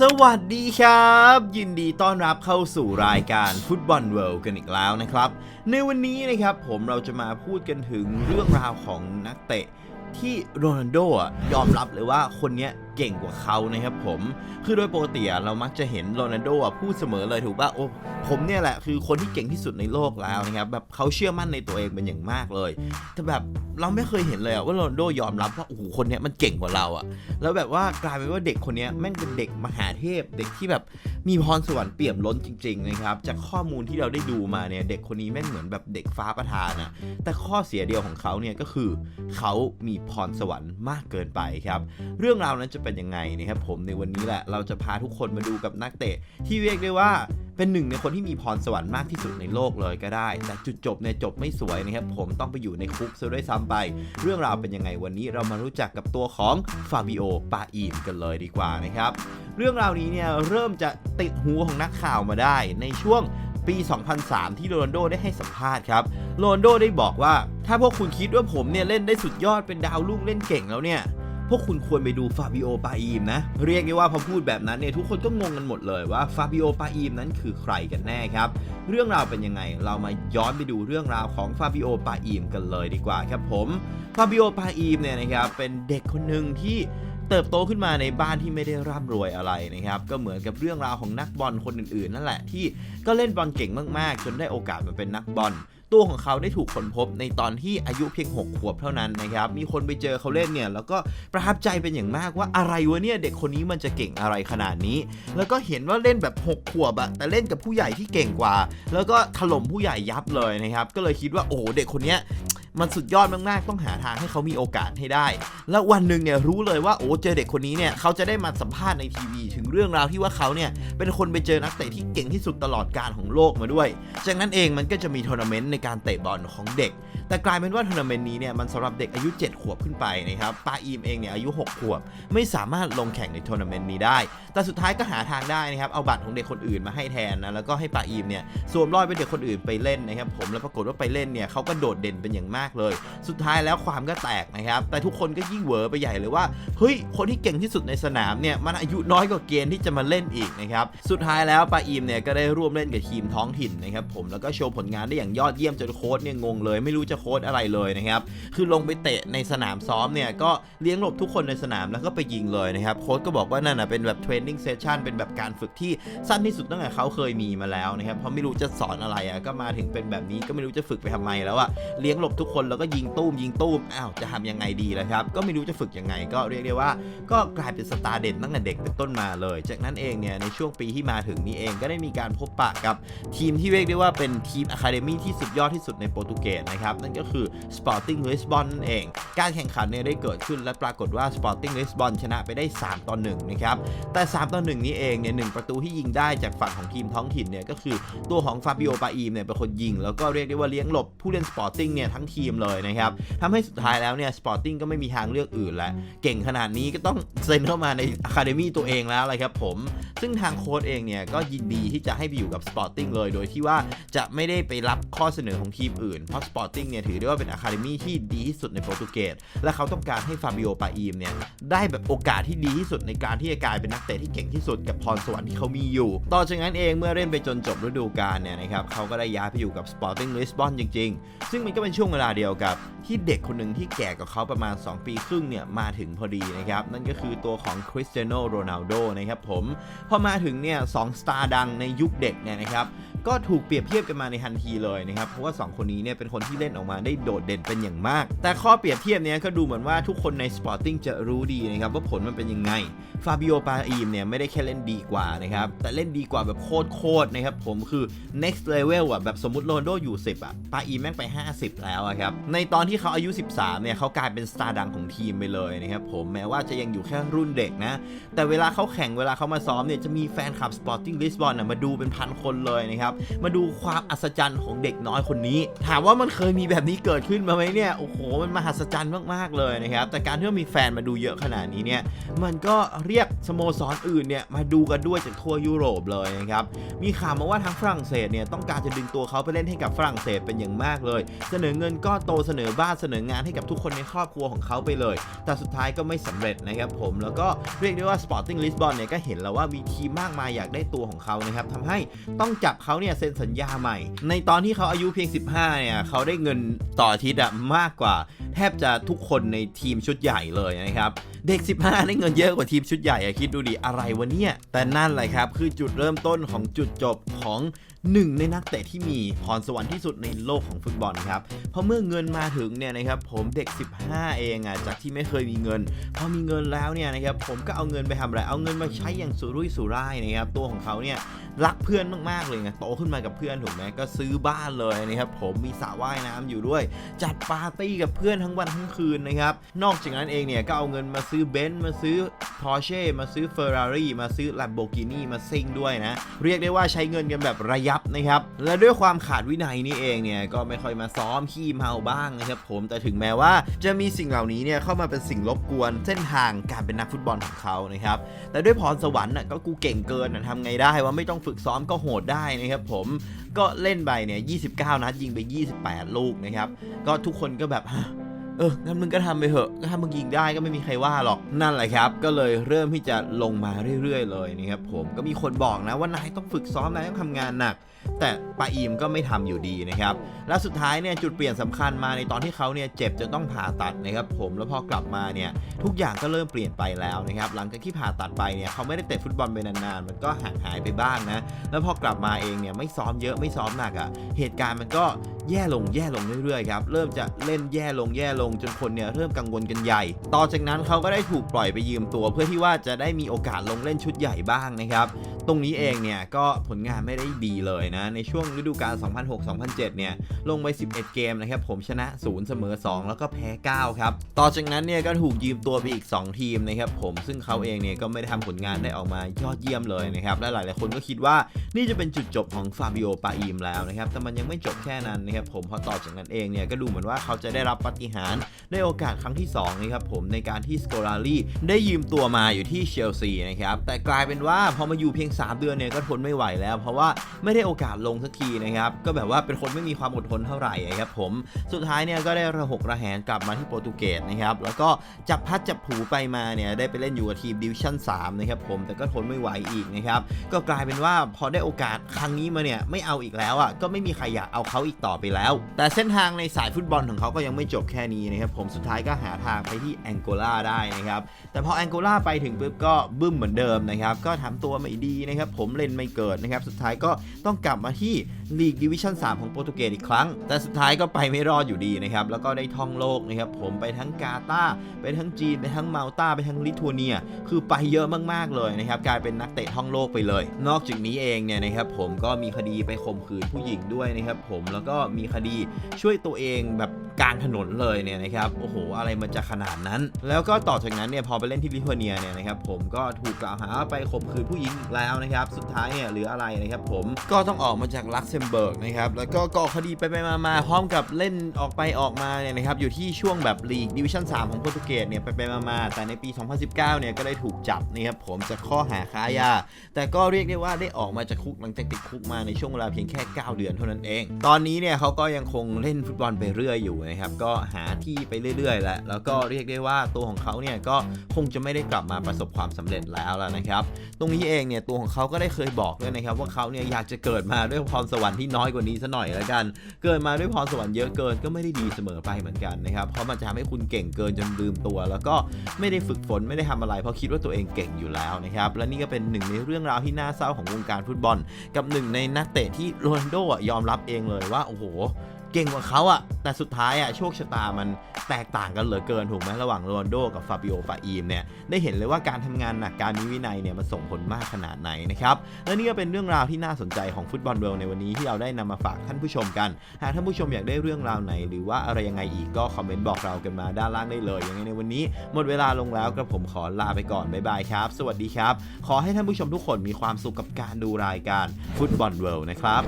สวัสดีครับ ยินดีต้อนรับเข้าสู่รายการฟุตบอลเวิลด์กันอีกแล้วนะครับ ในวันนี้นะครับผมเราจะมาพูดกันถึงเรื่องราวของนักเตะ ที่โรนัลโดยอมรับเลยว่าคนนี้เก่งกว่าเขานะครับผม คือโดยปกติอะเรามักจะเห็นโรนัลโดพูดเสมอเลยถูกป่ะโอ้ผมเนี่ยแหละคือคนที่เก่งที่สุดในโลกแล้วนะครับแบบเขาเชื่อมั่นในตัวเองเป็นอย่างมากเลย แต่แบบเราไม่เคยเห็นเลยว่าโรนัลโดยอมรับว่าโอ้โหคนนี้มันเก่งกว่าเราอะแล้วแบบว่ากลายเป็นว่าเด็กคนนี้แม่งเป็นเด็กมหาเทพเด็กที่แบบ มีพรสวรรค์เปี่ยมล้นจริงๆนะครับจากข้อมูลที่เราได้ดูมาเนี่ยเด็กคนนี้แม่งเหมือนแบบเด็กฟ้าประทานอะแต่ข้อเสียเดียวของเขาเนี่ยก็คือเขามีพรสวรรค์มากเกินไปครับเรื่องราวนั้นจะเป็นยังไงนะครับผมในวันนี้แหละเราจะพาทุกคนมาดูกับนักเตะที่เรียกได้ว่า เป็นหนึ่งในคนที่มีพรสวรรค์มากที่สุดในโลกเลยก็ได้ แต่จุดจบเนี่ยจบไม่สวยนะครับ ผมต้องไปอยู่ในคุกซะด้วยซ้ำไป เรื่องราวเป็นยังไงวันนี้เรามารู้จักกับตัวของฟาบิโอปาอีมกันเลยดีกว่านะครับ เรื่องราวนี้เนี่ยเริ่มจะติดหูของนักข่าวมาได้ในช่วงปี 2003 ที่โรนโดได้ให้สัมภาษณ์ครับโรนโดได้บอกว่า ถ้าพวกคุณคิดว่าผมเนี่ยเล่นได้สุดยอดเป็นดาวรุ่งเล่นเก่งแล้วเนี่ย วกคุณควรไปดูฟาบิโอปาอีมนะ เรียกได้ว่าพอพูดแบบนั้นเนี่ยทุกคนก็งงกันหมดเลยว่าฟาบิโอปาอีมนั้นคือใครกันแน่ครับ เรื่องราวเป็นยังไง เรามาย้อนไปดูเรื่องราวของฟาบิโอปาอีมกันเลยดีกว่าครับผม ฟาบิโอปาอีมเนี่ยนะครับเป็นเด็กคนหนึ่งที่ เติบโตขึ้นมาในบ้านที่ไม่ได้ร่ำรวยอะไรนะครับ ก็เหมือนกับเรื่องราวของนักบอลคนอื่นๆ นั่นแหละที่ก็เล่นบอลเก่งมากๆ จนได้โอกาสมาเป็นนักบอลตัวของเขาได้ถูกค้นพบในตอนที่อายุเพียง 6 ขวบเท่านั้นนะครับ มีคนไปเจอเขาเล่นเนี่ย แล้วก็ประทับใจเป็นอย่างมากว่าอะไรวะเนี่ย เด็กคนนี้มันจะเก่งอะไรขนาดนี้ แล้วก็เห็นว่าเล่นแบบ 6 ขวบอะแต่เล่นกับผู้ใหญ่ที่เก่งกว่า แล้วก็ถล่มผู้ใหญ่ยับเลยนะครับ ก็เลยคิดว่าโอ้เด็กคนเนี้ย มันสุดยอดมากๆ ต้องหาทางให้เขามีโอกาสให้ได้ แล้ววันหนึ่งเนี่ยรู้เลยว่าโอ้เจอเด็กคนนี้เนี่ยเขาจะได้มาสัมภาษณ์ในทีวี ถึงเรื่องราวที่ว่าเขาเนี่ยเป็นคนไปเจอนักเตะที่เก่งที่สุดตลอดการของโลกมาด้วย จากนั้นเองมันก็จะมีทัวร์นาเมนต์ในการเตะบอลของเด็ก แต่กลายเป็นว่าทัวร์นาเมนต์นี้เนี่ยมันสำหรับเด็กอายุ 7 ขวบขึ้นไปนะครับปาอีมเองเนี่ยอายุ 6 ขวบ ไม่สามารถลงแข่งในทัวร์นาเมนต์นี้ได้ แต่สุดท้ายก็หาทางได้นะครับเอาบัตรของเด็กคนอื่นมาให้แทนนะแล้วก็ให้ปาอีมเนี่ยสวมรอยเป็นเด็กคนอื่นไปเล่นนะครับผมแล้วปรากฏว่าไปเล่นเนี่ยเขาก็โดดเด่นเป็นอย่างมากเลย สุดท้ายแล้วความก็แตกนะครับแต่ทุกคนก็ยิ่งเหวอไปใหญ่เลยว่าเฮ้ยคนที่เก่งที่สุดในสนามเนี่ยมันอายุน้อยกว่าเกณฑ์ที่จะมาเล่นอีกนะครับสุดท้ายแล้วปาอีมเนี่ยก็ได้ร่วมเล่นกับทีมท้องถิ่นนะครับผมแล้วก็โชว์ผลงานได้อย่างยอดเยี่ยมจนโค้ชเนี่ยงงเลยไม่รู้จะโค้ชอะไรเลยนะครับคือลงไปเตะในสนามซ้อมเนี่ยก็เลี้ยงหลบทุกคนในสนามแล้วก็ไปยิงเลยนะครับโค้ชก็บอกว่านั่นนะเป็นแบบเทรนนิ่งเซสชั่นเป็นแบบการฝึกที่สั้นที่สุดตั้งแต่เขาเคยมีมาแล้วนะครับเพราะไม่รู้จะสอนอะไรอะก็มาถึงเป็นแบบนี้ก็ไม่รู้จะฝึกไปทำไมแล้วอะเลี้ยงหลบทุกคนแล้วก็ยิงตู้มยิงตู้มอ้าวจะทำยังไงดีล่ะครับก็ไม่รู้จะฝึกยังไง ก็เรียกได้ว่า ก็กลายเป็นสตาร์เด่นตั้งแต่เด็กเป็นต้นมาเลย จากนั้นเองเนี่ยในช่วงปีที่มาถึงนี้เองก็ได้มีการพบปะกับทีมที่เรียกได้ว่าเป็นทีมอะคาเดมี่ที่สุดยอดที่สุดในโปรตุเกสนะครับนั่นก็คือ Sporting Lisbon นั่นเอง การแข่งขันเนี่ยได้เกิดขึ้นและปรากฏว่า Sporting Lisbon ชนะไปได้ 3 ต่อ1นะครับ แต่ 3 ต่อ 1 นี้เองเนี่ยหนึ่งประตูที่ยิงได้จากฝั่งของทีมท้องถิ่นเนี่ยก็คือตัวของฟาบิโอปาอีมเนี่ยเป็นคนยิง แล้วก็เรียกได้ว่าเลี้ยงหลบผู้เล่น Sporting เนี่ยทั้งทีมเลยนะครับทำให้สุดท้ายแล้วเนี่ย Sporting ก็ไม่มีทางเลือกอื่นแล้วเก่งขนาดนี้ก็ต้องเซ็นเข้ามาในอะคาเดมี่ตัวเองแล้วเลยครับผม ซึ่งทางโค้ชเองเนี่ยก็ยินดีที่จะให้ไปอยู่กับ Sporting เลย โดยที่ว่าจะไม่ได้ไปรับข้อเสนอของทีมอื่นเพราะ Sporting เนี่ยถือได้ว่าเป็นอะคาเดมี่ที่ดีที่สุดในโปรตุเกส และเขาต้องการให้ฟาบิโอปาอีมเนี่ยได้แบบโอกาสที่ดีที่สุดในการที่จะกลายเป็นนักเตะที่เก่งที่สุดกับพรสวรรค์ที่เขามีอยู่ ต่อจากนั้นเองเมื่อเล่นไปจนจบฤดูกาลเนี่ยนะครับเขาก็ได้ย้ายไปอยู่กับ Sporting Lisbon จริง ๆ ซึ่งมันก็เป็นช่วงเวลาเดียวกับ ที่เด็กคนหนึ่งที่แก่กว่าเขาประมาณ 2 ปีครึ่งเนี่ยมาถึงพอดีนะครับนั่นก็คือตัวของคริสเตียโนโรนัลโดนะครับผมพอมาถึงเนี่ยสองสตาร์ดังในยุคเด็กเนี่ยนะครับ ก็ถูกเปรียบเทียบกันมาในทันทีเลยนะครับ เพราะว่า 2 คนนี้เนี่ยเป็นคนที่เล่นออกมาได้โดดเด่นเป็นอย่างมาก แต่ข้อเปรียบเทียบเนี้ยก็ดูเหมือนว่าทุกคนใน Sporting จะรู้ดีนะครับว่าผลมันเป็นยังไง ฟาบิโอปาอีมเนี่ยไม่ได้แค่เล่นดีกว่านะครับ แต่เล่นดีกว่าแบบโคตรๆนะครับ ผมคือ next level อะแบบสมมติโรนโดอยู่ 10 อะ ปาอีมแม่งไป 50 แล้วอะครับ ในตอนที่เขาอายุ 13 เนี่ยเขากลายเป็นสตาร์ดังของทีมไปเลยนะครับผมแม้ว่าจะยังอยู่แค่รุ่นเด็กนะ แต่เวลาเขาแข่งเวลาเขามาซ้อมเนี่ยจะมีแฟนคลับ Sporting Lisbon นะมาดูเป็นพันคนเลยนะครับมาดูความอัศจรรย์ของเด็กน้อยคนนี้ ถามว่ามันเคยมีแบบนี้เกิดขึ้นมาไหมเนี่ย โอ้โห มันมหัศจรรย์มากๆเลยนะครับ แต่การที่มีแฟนมาดูเยอะขนาดนี้เนี่ย มันก็เรียกสโมสรอื่นเนี่ยมาดูกันด้วยจากทั่วยุโรปเลยนะครับ มีข่าวมาว่าทางฝรั่งเศสเนี่ยต้องการจะดึงตัวเขาไปเล่นให้กับฝรั่งเศสเป็นอย่างมากเลย เสนอเงินก็โตเสนอบ้านเสนองานให้กับทุกคนในครอบครัวของเขาไปเลย แต่สุดท้ายก็ไม่สำเร็จนะครับผมแล้วก็เรียกได้ว่า Sporting Lisbon เนี่ยก็เห็นแล้วว่ามีทีมมากมายอยากได้ตัวของเขานะครับทำให้ต้องจับเขาเนี่ยเซ็นสัญญาใหม่ ในตอนที่เขาอายุเพียง 15 เนี่ยเขาได้เงินต่ออาทิตย์อะมากกว่า แทบจะทุกคนในทีมชุดใหญ่เลยนะครับ เด็ก 15 ได้เงินเยอะกว่าทีมชุดใหญ่อะคิดดูดิอะไรวะเนี่ย แต่นั่นแหละครับคือจุดเริ่มต้นของจุดจบของ หนึ่งในนักเตะที่มีพรสวรรค์ที่สุดในโลกของฟุตบอลครับ เพราะเมื่อเงินมาถึงเนี่ยนะครับผมเด็ก 15 เองอะจากที่ไม่เคยมีเงิน พอมีเงินแล้วเนี่ยนะครับผมก็เอาเงินไปทำอะไร เอาเงินมาใช้อย่างสุรุ่ยสุร่ายนะครับตัวของเขาเนี่ยรักเพื่อนมากๆเลยไงโตขึ้นมากับเพื่อนถูกไหมก็ซื้อบ้านเลยนะครับผมมีสระว่ายน้ำอยู่ด้วย จัดปาร์ตี้กับเพื่อนทั้งวันทั้งคืนนะครับนอกจากนั้นเองเนี่ยก็เอาเงินมาซื้อเบนซ์มาซื้อ Porsche มาซื้อ Ferrari มาซื้อ Lamborghini มาซิ่งด้วยนะเรียกได้ว่าใช้เงินกันแบบระยับนะครับ และด้วยความขาดวินัยนี่เองเนี่ย ก็ไม่ค่อยมาซ้อมขี้เมาบ้างนะครับผม แต่ถึงแม้ว่าจะมีสิ่งเหล่านี้เนี่ยเข้ามาเป็นสิ่งรบกวนเส้นทางการเป็นนักฟุตบอลของเขานะครับ แต่ด้วยพรสวรรค์น่ะก็กูเก่งเกินทำไงได้ว่าไม่ต้องฝึกซ้อมก็โหดได้นะครับผม ก็เล่นไปเนี่ย 29 นัดยิงไป 28 ลูกนะครับ ก็ทุกคนก็แบบ เออ งั้นมึงก็ทำไปเถอะถ้ามึงยิงได้ก็ไม่มีใครว่าหรอก นั่นแหละครับ ก็เลยเริ่มที่จะลงมาเรื่อย ๆ เลยนะครับผม ก็มีคนบอกนะว่านายต้องฝึกซ้อมนายต้องทำงานหนัก แต่ปาอีมก็ไม่ทำอยู่ดีนะครับ แล้วสุดท้ายเนี่ยจุดเปลี่ยนสำคัญมาในตอนที่เขาเนี่ยเจ็บจะต้องผ่าตัดนะครับผม แล้วพอกลับมาเนี่ยทุกอย่างก็เริ่มเปลี่ยนไปแล้วนะครับ หลังจากที่ผ่าตัดไปเนี่ยเขาไม่ได้เตะฟุตบอลไปนานๆ มันก็ห่างหายไปบ้างนะ แล้วพอกลับมาเองเนี่ยไม่ซ้อมเยอะไม่ซ้อมหนักอะ่ะ เหตุการณ์มันก็แย่ลงแย่ลงเรื่อยๆครับเริ่มจะเล่นแย่ลงแย่ลงจนคนเนี่ยเริ่มกังวลกันใหญ่ ต่อจากนั้นเขาก็ได้ถูกปล่อยไปยืมตัวเพื่อที่ว่าจะได้มีโอกาสลงเล่นชุดใหญ่บ้างนะครับ ตรงนี้เองเนี่ยก็ผลงานไม่ได้ดีเลยนะ ในช่วงฤดูกาล 2006-2007 เนี่ยลงไป 11 เกมนะครับ ผมชนะ 0 เสมอ 2 แล้วก็แพ้ 9 ครับ ต่อจากนั้นเนี่ยก็ถูกยืมตัวไปอีก 2 ทีมนะครับผมซึ่งเขาเองเนี่ยก็ไม่ได้ทำผลงานได้ออกมายอดเยี่ยมเลยนะครับและหลายๆคนก็คิดว่านี่จะเป็นจุดจบของฟาบิโอปาอิมแล้วนะครับแต่มันยังไม่จบแค่นั้นนะครับผมพราะต่อจากนั้นเองเนี่ยก็ดูเหมือนว่าเขาจะได้รับปฏิหารย์ในโอกาสครั้งที่2นะครับผมในการที่สโกลารีได้ยืมตัวมาอยู่ที่เชลซีนะครับแต่กลายเป็นว่าพอมาอยู่เพียง 3 เดือนเนี่ยก็ทนไม่ไหวแล้ว เพราะว่าไม่ได้โอกาสลงสักทีนะครับก็แบบว่าเป็นคนไม่มีความอดทนเท่าไหร่นะครับผมสุดท้ายเนี่ยก็ได้ระหกระแหงกลับมาที่โปรตุเกสนะครับแล้วก็จับพัดจับผูไปมาเนี่ยได้ไปเล่นอยู่กับทีมดิวิชั่น3นะครับผมแต่ก็ทนไม่ไหวอีกนะครับก็กลายเป็นว่าพอได้โอกาสครั้งนี้มาเนี่ยไม่เอาอีกแล้วอะก็ไม่มีใครอยากเอาเขาอีกต่อไปแล้ว แต่เส้นทางในสายฟุตบอลของเขาก็ยังไม่จบแค่นี้นะครับผมสุดท้ายก็หาทางไปที่แองโกลาได้นะครับแต่พอแองโกลาไปถึงปุ๊บก็บึ้มเหมือนเดิมนะครับก็ทำตัวไม่ดีนะครับผมเล่นไม่เกิดนะครับสุดท้ายก็ต้องกลับมาที่ลีกดิวิชั่น3ของโปรตุเกสอีกครั้ง แต่สุดท้ายก็ไปไม่รอดอยู่ดีนะครับแล้วก็ได้ท่องโลกนะครับผมไปทั้งกาตาไปทั้งจีนไปทั้งมาลตาไปทั้งลิทัวเนีย คือไปเยอะมากๆเลยนะครับกลายเป็นนักเตะท่องโลกไปเลย นอกจากนี้เองเนี่ยนะครับผมก็มีคดีไปข่มขืนผู้หญิงด้วยนะครับผมแล้วก็มีคดีช่วยตัวเองแบบกลางถนนเลยเนี่ยนะครับโอ้โห อะไรมันจะขนาดนั้น แล้วก็ต่อจากนั้นเนี่ยพอไปเล่นที่ลิทัวเนียเนี่ยนะครับผมก็ถูกกล่าวหาว่าไปข่มขืนผู้หญิงอีกแล้วนะครับ สุดท้ายเนี่ยเหรืออะไรนะครับผมก็ต้องออกมาจากลักเซมเบิร์กนะครับแล้วก็ก่อคดีไปไปมามาพร้อมกับเล่นออกไปออกมาเนี่ยนะครับอยู่ที่ช่วงแบบลีกดิวิชั่น3ของโปรตุเกสเนี่ยไปไปมามาแต่ในปี 2019เนี่ยก็ได้ถูกจับนะครับผมจากข้อหาค้ายา แต่ก็เรียกได้ว่าได้ออกมาจากคุกหลังจากติดคุกมาในช่วงเวลาเพียงแค่ 9 เดือนเท่านั้นเอง ตอนนี้เนี่ยเขาก็ยังคงเล่นฟุตบอลไปเรื่อยอยู่นะครับ ก็หาที่ไปเรื่อยๆแหละ แล้วก็เรียกได้ว่าตัวของเขาเนี่ยก็คงจะไม่ได้กลับมาประสบความสำเร็จแล้วแล้วนะครับ ตรงนี้เองเนี่ยตัวของเขาก็ได้เคยบอกด้วยนะครับ ว่าเขาเนี่ยอยากจะเกิดมาด้วยพรสวรรค์ที่น้อยกว่านี้ซะหน่อยแล้วกัน เกิดมาด้วยพรสวรรค์เยอะเกินก็ไม่ได้ดีเสมอไปเหมือนกันนะครับ เพราะมันจะทำให้คุณเก่งเกินจนลืมตัว แล้วก็ไม่ได้ฝึกฝนไม่ได้ทำอะไร เพราะคิดว่าตัวเองเก่งอยู่แล้วนะครับ และนี่ก็เป็นหนึ่งในเรื่องราวที่น่าเศร้าของวงการฟุตบอล กับหนึ่งในนักเตะที่โรนโดยอมรับเองเลยว่าโอ้โหเก่งกว่าเขาอะแต่สุดท้ายอะโชคชะตามันแตกต่างกันเหลือเกินถูกไหมระหว่างโรนลโดกับฟาบิโอฟาอีมเนี่ยได้เห็นเลยว่าการทำงานหนักการมีวินัยเนี่ยมันส่งผลมากขนาดไหนนะครับและนี่ก็เป็นเรื่องราวที่น่าสนใจของฟุตบอลเวิลด์ในวันนี้ที่เราได้นำมาฝากท่านผู้ชมกัน หากท่านผู้ชมอยากได้เรื่องราวไหน หรือว่าอะไรยังไงอีกก็คอมเมนต์บอกเรากันมาด้านล่างได้เลยยังไงในวันนี้ หมดเวลาลงแล้วกระผมขอลาไปก่อนบ๊ายบายครับ สวัสดีครับ ขอให้ท่านผู้ชมทุกคนมีความสุขกับการดูรายการฟุตบอลเวิลด์นะครับ